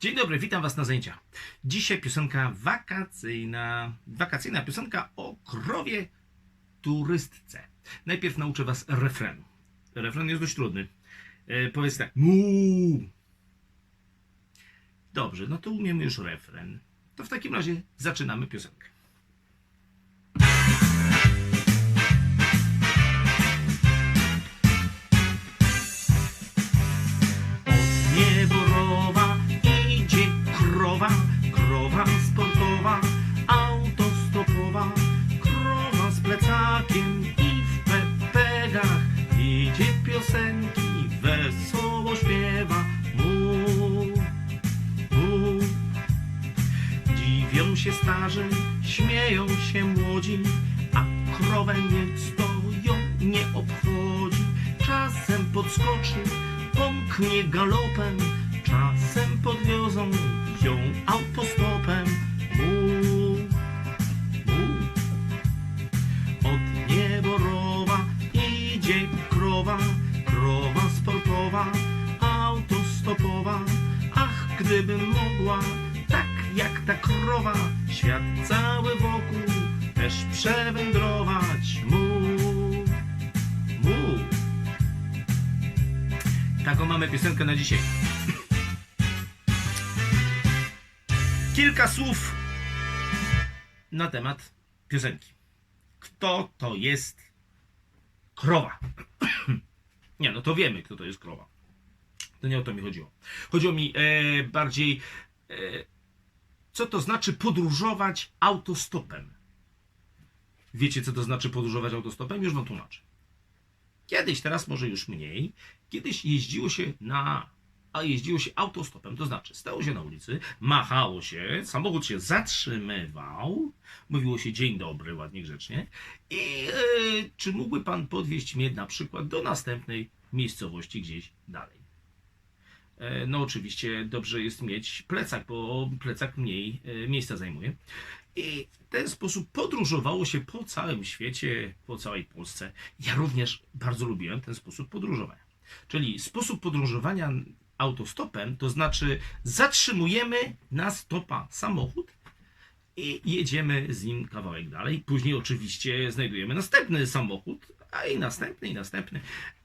Dzień dobry, witam Was na zajęciach. Dzisiaj piosenka wakacyjna. Wakacyjna piosenka o krowie turystce. Najpierw nauczę Was refrenu. Refren jest dość trudny. E, powiedz tak. Mu. Dobrze, no to umiemy już refren. To w takim razie zaczynamy piosenkę. Się starzy, śmieją się młodzi, a krowę niech stoją nie obchodzi. Czasem podskoczy, pomknie galopem, czasem podwiozą ją mamy piosenkę na dzisiaj. Kilka słów na temat piosenki. Kto to jest krowa? nie, no to wiemy, kto to jest krowa. To nie o to mi chodziło. Chodziło mi e, bardziej, e, co to znaczy podróżować autostopem. Wiecie, co to znaczy podróżować autostopem? Już wam tłumaczę. Kiedyś, teraz może już mniej, kiedyś jeździło się na, a jeździło się autostopem, to znaczy stało się na ulicy, machało się, samochód się zatrzymywał, mówiło się dzień dobry, ładnie grzecznie i e, czy mógłby pan podwieźć mnie na przykład do następnej miejscowości gdzieś dalej. E, No oczywiście dobrze jest mieć plecak, bo plecak mniej e, miejsca zajmuje. I w ten sposób podróżowało się po całym świecie, po całej Polsce. Ja również bardzo lubiłem ten sposób podróżowania. Czyli sposób podróżowania autostopem, to znaczy zatrzymujemy na stopa samochód i jedziemy z nim kawałek dalej. Później oczywiście znajdujemy następny samochód, a i następny, i następny,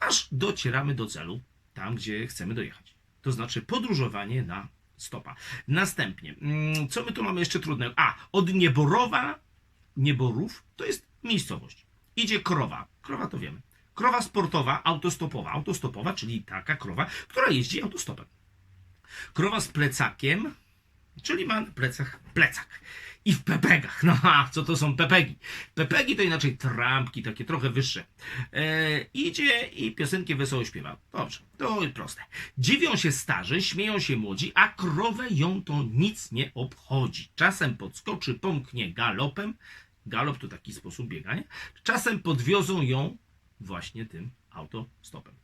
aż docieramy do celu, tam gdzie chcemy dojechać. To znaczy podróżowanie na stopa. Następnie, mm, co my tu mamy jeszcze trudnego? A, od Nieborowa, Nieborów, to jest miejscowość. Idzie krowa. Krowa to wiemy. Krowa sportowa, autostopowa. Autostopowa, czyli taka krowa, która jeździ autostopem. Krowa z plecakiem, czyli ma na plecach plecak. I w pepegach. No a co to są pepegi? Pepegi to inaczej trampki, takie trochę wyższe. E, idzie i piosenki wesoło śpiewa. Dobrze, to proste. Dziwią się starzy, śmieją się młodzi, a krowę ją to nic nie obchodzi. Czasem podskoczy, pomknie galopem. Galop to taki sposób biegania. Czasem podwiozą ją właśnie tym autostopem.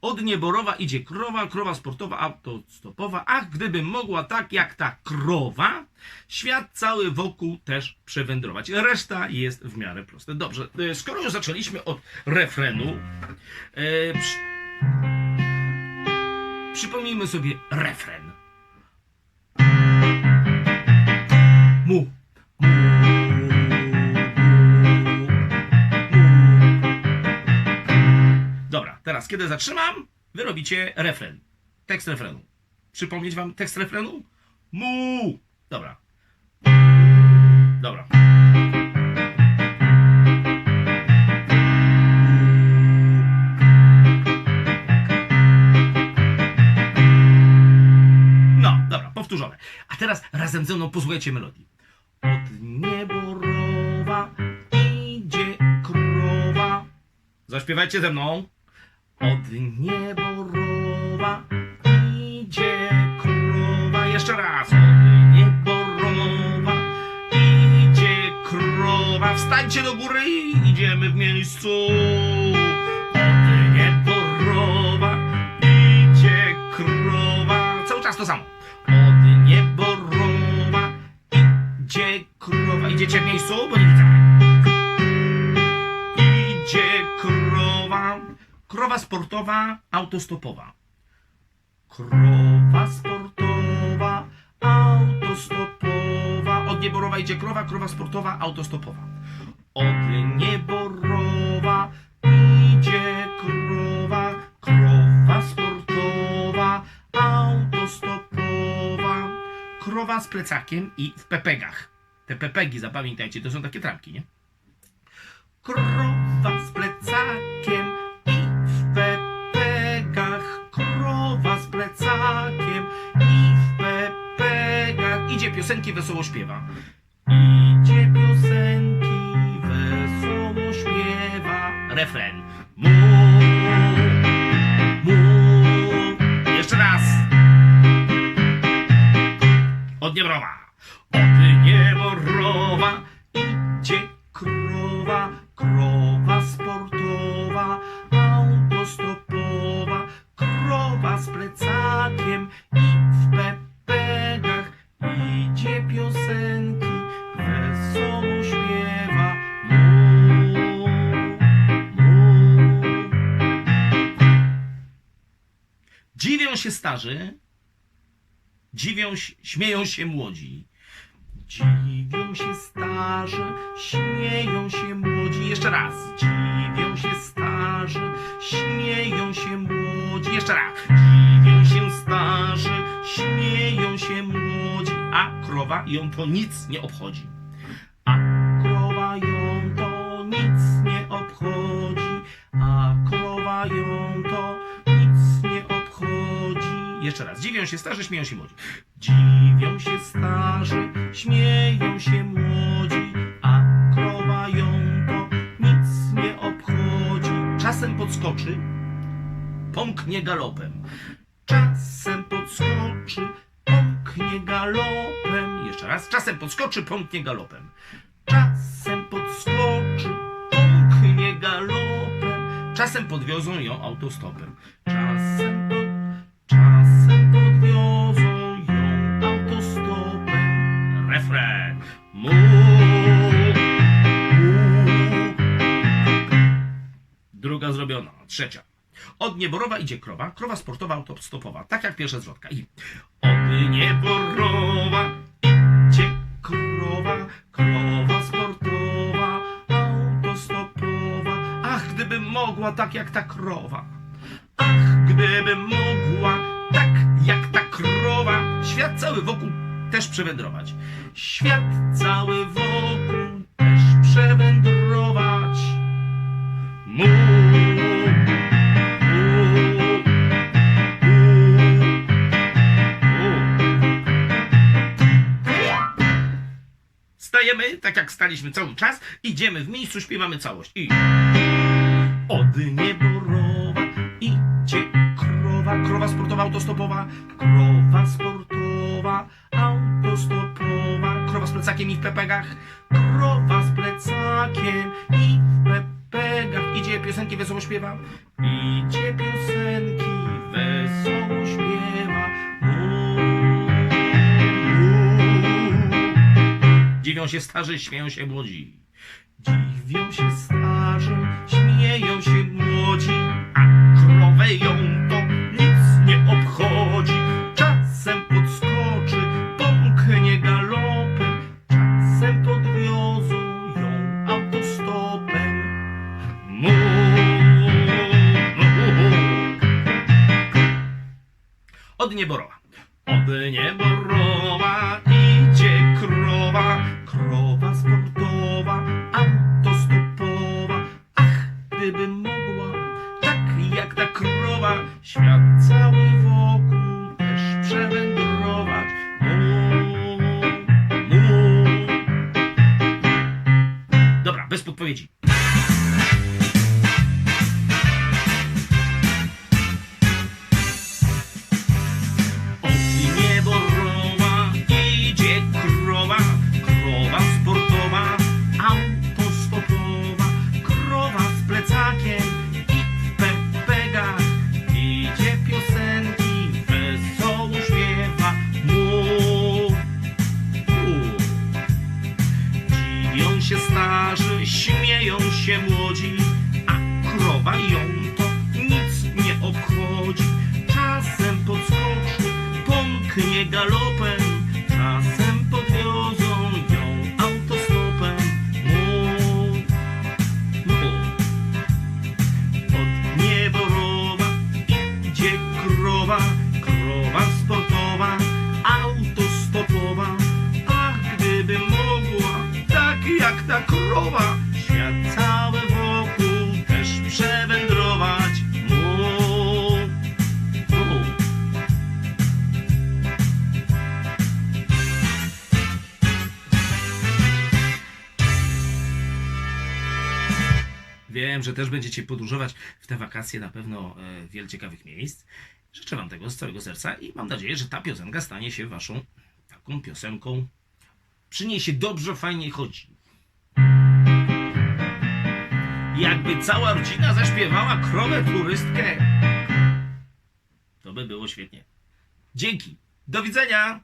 Od Nieborowa idzie krowa, krowa sportowa, autostopowa. Ach, gdybym mogła tak jak ta krowa, świat cały wokół też przewędrować. Reszta jest w miarę proste. Dobrze, e, skoro już zaczęliśmy od refrenu, e, przy... przypomnijmy sobie refren. Mu. Mu. Kiedy zatrzymam, wy robicie refren. Tekst refrenu. Przypomnieć wam tekst refrenu? Mu! Dobra. Dobra. No, dobra, powtórzone. A teraz razem ze mną posłuchajcie melodii. Od nieborowa idzie krowa. Zaśpiewajcie ze mną. Od nieborowa idzie krowa. Jeszcze raz. Od nieborowa idzie krowa. Wstańcie do góry i idziemy w miejscu. Od nieborowa idzie krowa. Cały czas to samo. Od nieborowa idzie krowa. Idziecie w miejscu, bo nie widzę. Krowa sportowa, autostopowa. Krowa sportowa, nieborowa idzie krowa, krowa sportowa, autostopowa. Od nieborowa idzie krowa, krowa sportowa, autostopowa. Krowa z plecakiem i w pepegach. Te pepegi, zapamiętajcie, to są takie trampki, nie? Krowa z plecakiem plecakiem i w pepegach. Idzie piosenki, wesoło śpiewa. Idzie piosenki, wesoło śpiewa. Refren. Mu, mu. Jeszcze raz. Od niebrowa. Od nieborowa idzie krowa, krowa Dziwią się starzy, dziwią, śmieją się młodzi. Dziwią się starzy, śmieją się młodzi. Jeszcze raz. Dziwią się starzy, śmieją się młodzi. Jeszcze raz. Dziwią się starzy, śmieją się młodzi. A krowa ją to nic nie obchodzi. A Jeszcze raz. Dziwią się starzy, śmieją się młodzi. Dziwią się starzy, śmieją się młodzi, a krowa ją to nic nie obchodzi. Czasem podskoczy, pomknie galopem. Czasem podskoczy, pomknie galopem. Jeszcze raz. Czasem podskoczy, pomknie galopem. Czasem podskoczy, pomknie galopem. Czasem podwiozą ją autostopem. Czasem zrobiona. Trzecia. Od nieborowa idzie krowa, krowa sportowa, autostopowa. Tak jak pierwsza zwrotka. I od nieborowa idzie krowa, krowa sportowa, autostopowa. Ach, gdybym mogła tak jak ta krowa. Ach, gdybym mogła tak jak ta krowa, świat cały wokół też przewędrować. Świat cały wokół też przewędrować. Stajemy, tak jak staliśmy cały czas, idziemy w miejscu, śpiewamy całość. I od nieborowa idzie krowa, krowa sportowa, autostopowa, krowa sportowa, autostopowa, krowa z plecakiem i w pepegach, krowa z plecakiem i w pepegach. Idzie piosenki, wesoło śpiewa, idzie piosenki, wesoło śpiewa. Dziwią się starzy, śmieją się młodzi. Dziwią się starzy, śmieją się młodzi, a krowę ją to nic nie obchodzi. Czasem podskoczy, pomknie galopem, czasem podwiozą ją autostopem. Mu. Od nieborowa. Od nieborowa idzie krowa, sportowa, autostopowa. Ach, gdybym mogła, tak jak ta krowa, świat cały wokół też przewędrować. Mu, mu. Dobra, bez podpowiedzi. galopem, czasem podwiozą ją autostopem. Mu, mu. Od nieborowa idzie krowa, krowa sportowa, autostopowa. A gdyby mogła, tak jak ta krowa, świat Wiem, że też będziecie podróżować w te wakacje na pewno e, wiele ciekawych miejsc. Życzę Wam tego z całego serca i mam nadzieję, że ta piosenka stanie się Waszą taką piosenką. Przyniesie dobrze, fajnie chodzi. Jakby cała rodzina zaśpiewała krowę turystkę, to by było świetnie. Dzięki. Do widzenia.